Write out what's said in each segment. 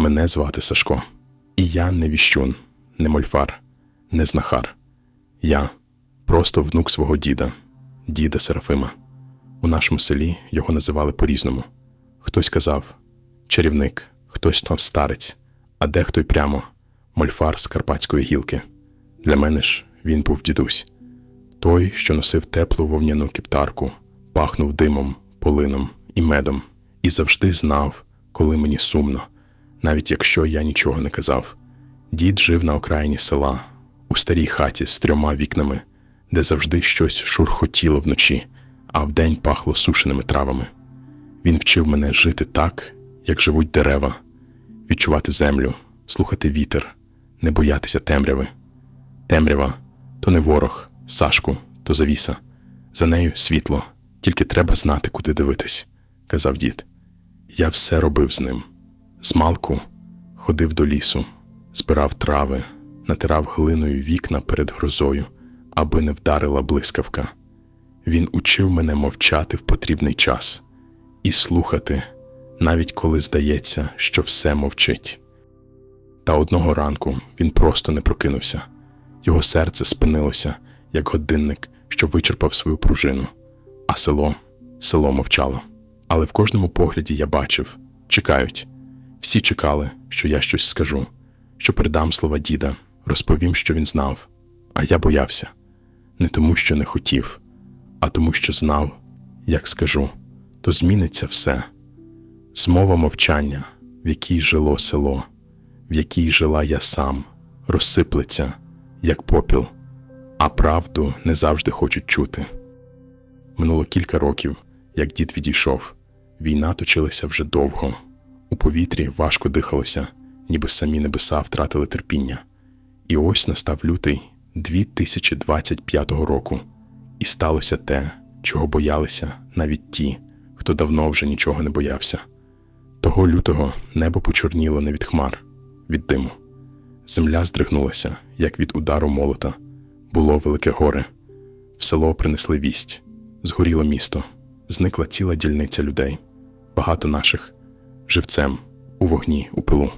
Мене звати Сашко, і я не віщун, не мольфар, не знахар. Я просто внук свого діда, діда Серафима. У нашому селі його називали по-різному. Хтось казав чарівник, хтось там старець, а дехто й прямо мольфар з карпатської гілки. Для мене ж він був дідусь. Той, що носив теплу вовняну кептарку, пахнув димом, полином і медом, і завжди знав, коли мені сумно, навіть якщо я нічого не казав. Дід жив на окраїні села, у старій хаті з трьома вікнами, де завжди щось шурхотіло вночі, а вдень пахло сушеними травами. Він вчив мене жити так, як живуть дерева, відчувати землю, слухати вітер, не боятися темряви. Темрява то не ворог, Сашку, то завіса. За нею світло, тільки треба знати, куди дивитись, казав дід. Я все робив з ним. Змалку ходив до лісу, збирав трави, натирав глиною вікна перед грозою, аби не вдарила блискавка. Він учив мене мовчати в потрібний час і слухати, навіть коли здається, що все мовчить. Та одного ранку він просто не прокинувся. Його серце спинилося, як годинник, що вичерпав свою пружину, а село, село мовчало. Але в кожному погляді я бачив чекають. Всі чекали, що я щось скажу, що передам слова діда, розповім, що він знав. А я боявся не тому, що не хотів, а тому, що знав, як скажу, то зміниться все. Змова мовчання, в якій жило село, в якій жила я сам, розсиплеться, як попіл, а правду не завжди хочуть чути. Минуло кілька років, як дід відійшов. Війна точилася вже довго. У повітрі важко дихалося, ніби самі небеса втратили терпіння. І ось настав лютий 2025 року, і сталося те, чого боялися навіть ті, хто давно вже нічого не боявся. Того лютого небо почорніло не від хмар, від диму. Земля здригнулася, як від удару молота. Було велике горе. В село принесли вість. Згоріло місто, зникла ціла дільниця людей. Багато наших живцем, у вогні, у пилу.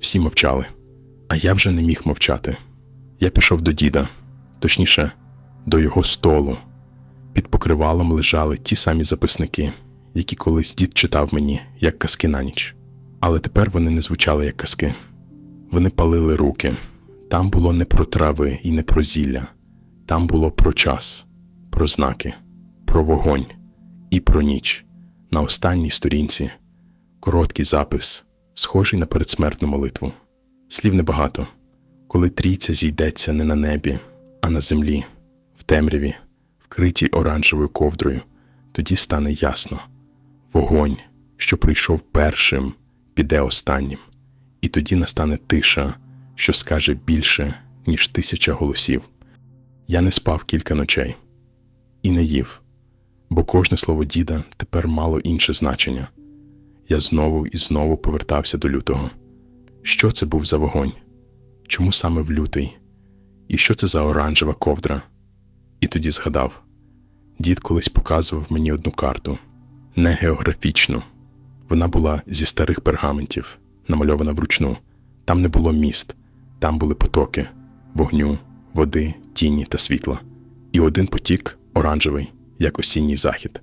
Всі мовчали. А я вже не міг мовчати. Я пішов до діда, точніше, до його столу. Під покривалом лежали ті самі записники, які колись дід читав мені, як казки на ніч. Але тепер вони не звучали як казки. Вони палили руки. Там було не про трави і не про зілля, там було про час, про знаки, про вогонь і про ніч. На останній сторінці короткий запис, схожий на передсмертну молитву. Слів небагато, коли трійця зійдеться не на небі, а на землі, в темряві, вкритій оранжевою ковдрою, тоді стане ясно. Вогонь, що прийшов першим, піде останнім, і тоді настане тиша, що скаже більше, ніж тисяча голосів. Я не спав кілька ночей і не їв, бо кожне слово діда тепер мало інше значення. Я знову і знову повертався до лютого. Що це був за вогонь? Чому саме в лютий? І що це за оранжева ковдра? І тоді згадав: дід колись показував мені одну карту, не географічну. Вона була зі старих пергаментів, намальована вручну. Там не було міст, там були потоки, вогню, води, тіні та світла. І один потік оранжевий, як осінній захід.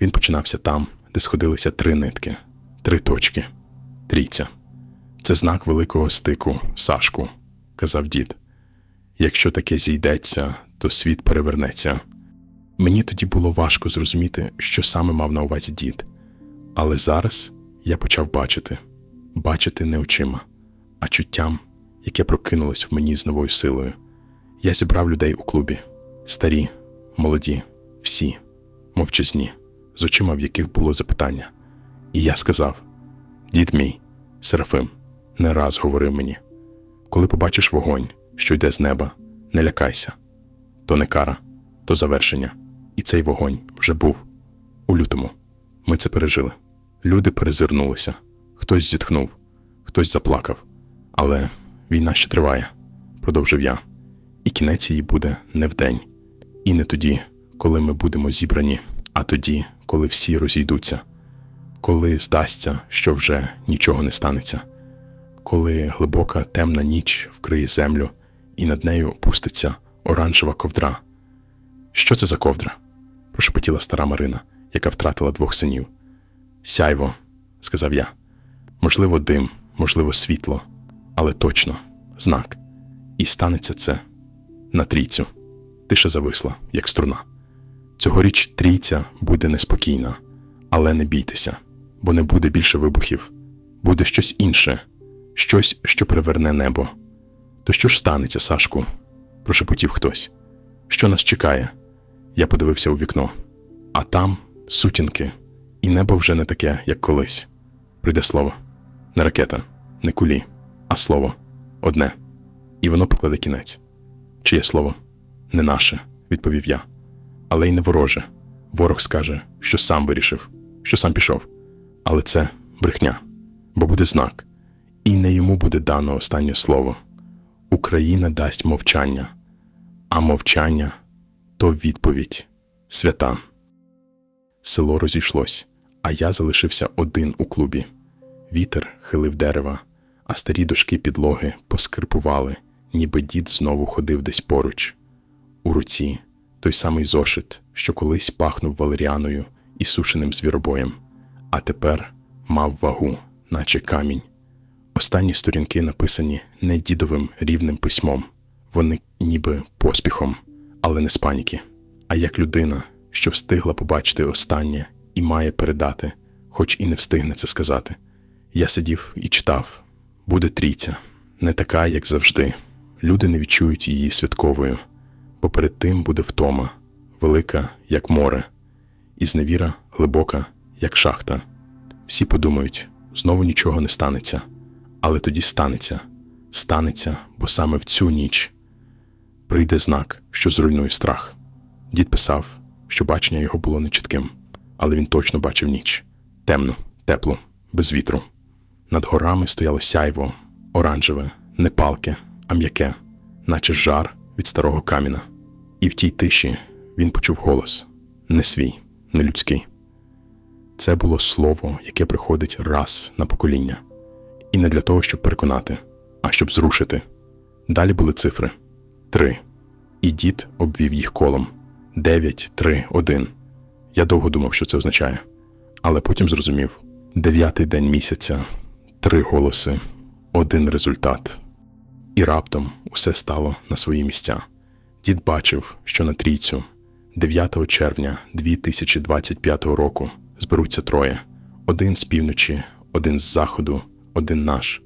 Він починався там, де сходилися три нитки, три точки, трійця. Це знак великого стику, Сашку, казав дід. Якщо таке зійдеться, то світ перевернеться. Мені тоді було важко зрозуміти, що саме мав на увазі дід. Але зараз я почав бачити, бачити не очима, а чуттям, яке прокинулось в мені з новою силою. Я зібрав людей у клубі старі, молоді, всі, мовчазні, з очима, в яких було запитання. І я сказав: Дід мій, Серафим, не раз говорив мені: коли побачиш вогонь, що йде з неба, не лякайся. То не кара, то завершення. І цей вогонь вже був у лютому. Ми це пережили. Люди перезирнулися, хтось зітхнув, хтось заплакав. Але війна ще триває, продовжив я, і кінець її буде не вдень, і не тоді, коли ми будемо зібрані, а тоді, коли всі розійдуться, коли здасться, що вже нічого не станеться, коли глибока темна ніч вкриє землю і над нею опуститься оранжева ковдра. Що це за ковдра? прошепотіла стара Марина, яка втратила двох синів. Сяйво, сказав я. Можливо, дим, можливо, світло, але точно знак. І станеться це на трійцю. Тиша зависла, як струна. Цьогоріч трійця буде неспокійна, але не бійтеся, бо не буде більше вибухів, буде щось інше, щось, що переверне небо. То що ж станеться, Сашку? прошепотів хтось. Що нас чекає? Я подивився у вікно. А там сутінки, і небо вже не таке, як колись. Прийде слово. Не ракета, не кулі, а слово одне. І воно покладе кінець. Чиє слово? Не наше, відповів я. Але й не вороже. Ворог скаже, що сам вирішив, що сам пішов. Але це брехня, бо буде знак, і не йому буде дано останнє слово. Україна дасть мовчання, а мовчання то відповідь свята. Село розійшлось, а я залишився один у клубі. Вітер хилив дерева, а старі дошки підлоги поскрипували, ніби дід знову ходив десь поруч. У руці той самий зошит, що колись пахнув валеріаною і сушеним звіробоєм, а тепер мав вагу, наче камінь. Останні сторінки написані не дідовим рівним письмом, вони ніби поспіхом, але не з паніки, а як людина, що встигла побачити останнє і має передати, хоч і не встигне це сказати. Я сидів і читав буде трійця, не така, як завжди. Люди не відчують її святковою, бо перед тим буде втома, велика, як море, і зневіра глибока, як шахта. Всі подумають, знову нічого не станеться, але тоді станеться, станеться, бо саме в цю ніч прийде знак, що зруйнує страх. Дід писав, що бачення його було нечітким, але він точно бачив ніч темну, теплу, без вітру. Над горами стояло сяйво, оранжеве, не палке, а м'яке, наче жар від старого каміна. І в тій тиші він почув голос не свій, не людський. Це було слово, яке приходить раз на покоління, і не для того, щоб переконати, а щоб зрушити. Далі були цифри три. І дід обвів їх колом дев'ять, три, один. Я довго думав, що це означає, але потім зрозумів дев'ятий день місяця, три голоси, один результат. І раптом усе стало на свої місця. Дід бачив, що на трійцю 9 червня 2025 року зберуться троє: один з півночі, один з заходу, один наш.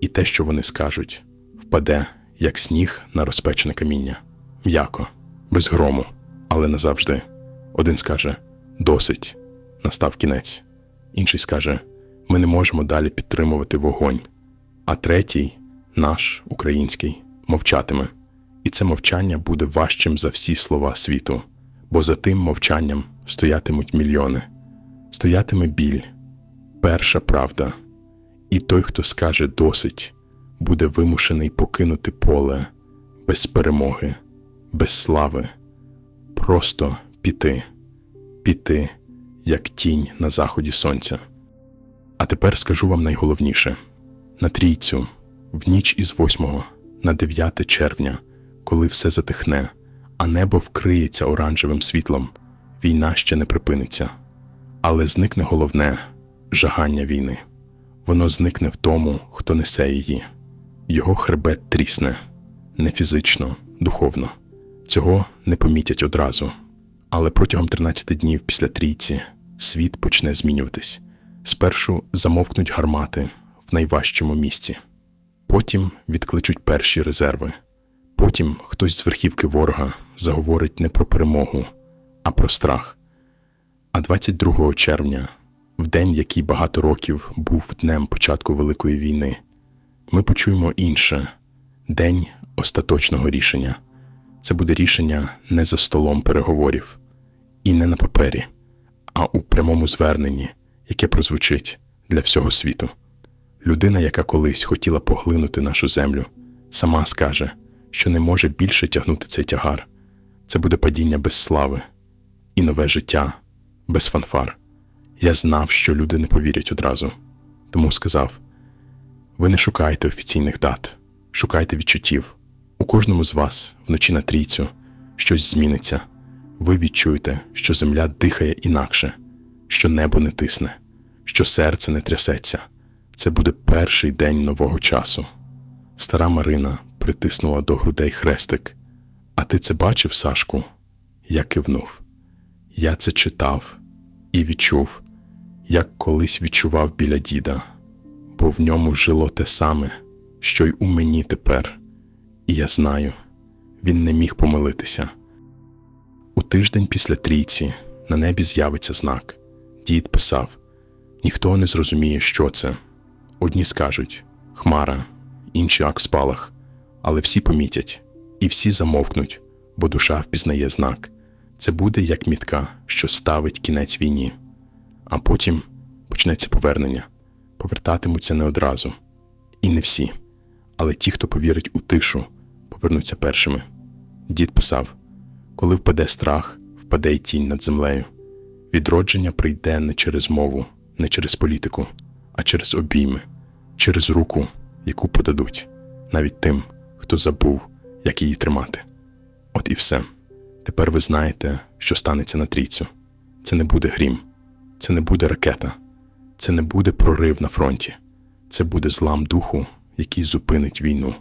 І те, що вони скажуть, впаде, як сніг на розпечене каміння, м'яко, без грому, але назавжди. Один скаже досить, настав кінець. Інший скаже: ми не можемо далі підтримувати вогонь. А третій, наш український, мовчатиме. І це мовчання буде важчим за всі слова світу, бо за тим мовчанням стоятимуть мільйони, стоятиме біль, перша правда, і той, хто скаже досить, буде вимушений покинути поле без перемоги, без слави, просто піти, піти, як тінь на заході сонця. А тепер скажу вам найголовніше на трійцю, в ніч із 8 на 9 червня коли все затихне, а небо вкриється оранжевим світлом, війна ще не припиниться. Але зникне головне жагання війни. Воно зникне в тому, хто несе її. Його хребет трісне не фізично, духовно. Цього не помітять одразу. Але протягом 13 днів після трійці світ почне змінюватись. Спершу замовкнуть гармати в найважчому місці, потім відкличуть перші резерви. Потім хтось з верхівки ворога заговорить не про перемогу, а про страх. А 22 червня, в день, який багато років був днем початку Великої війни, ми почуємо інше день остаточного рішення. Це буде рішення не за столом переговорів і не на папері, а у прямому зверненні, яке прозвучить для всього світу. Людина, яка колись хотіла поглинути нашу землю, сама скаже що не може більше тягнути цей тягар. Це буде падіння без слави і нове життя без фанфар. Я знав, що люди не повірять одразу, тому сказав: Ви не шукаєте офіційних дат, шукайте відчуттів. У кожному з вас вночі на трійцю щось зміниться. Ви відчуєте, що земля дихає інакше, що небо не тисне, що серце не трясеться. Це буде перший день нового часу. Стара Марина притиснула до грудей хрестик. А ти це бачив, Сашку? Я кивнув. Я це читав і відчув, як колись відчував біля діда, бо в ньому жило те саме, що й у мені тепер. І я знаю, він не міг помилитися. У тиждень після трійці на небі з'явиться знак. Дід писав: ніхто не зрозуміє, що це. Одні скажуть хмара, інші ак спалах, але всі помітять, і всі замовкнуть, бо душа впізнає знак. Це буде як мітка, що ставить кінець війні. А потім почнеться повернення. Повертатимуться не одразу. І не всі. Але ті, хто повірить у тишу, повернуться першими. Дід писав: коли впаде страх, впаде й тінь над землею. Відродження прийде не через мову, не через політику, а через обійми, через руку, яку подадуть, навіть тим, хто забув, як її тримати. От і все. Тепер ви знаєте, що станеться на трійцю. Це не буде грім, це не буде ракета, це не буде прорив на фронті, це буде злам духу, який зупинить війну.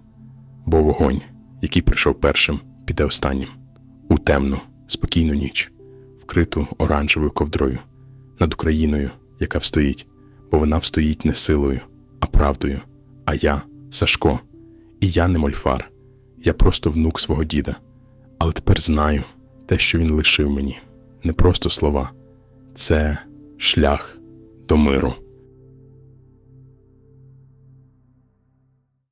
Бо вогонь, який прийшов першим, піде останнім у темну, спокійну ніч, вкриту оранжевою ковдрою над Україною, яка встоїть, бо вона встоїть не силою, а правдою. А я Сашко, і я не мольфар, я просто внук свого діда. Але тепер знаю те, що він лишив мені, не просто слова, це шлях до миру.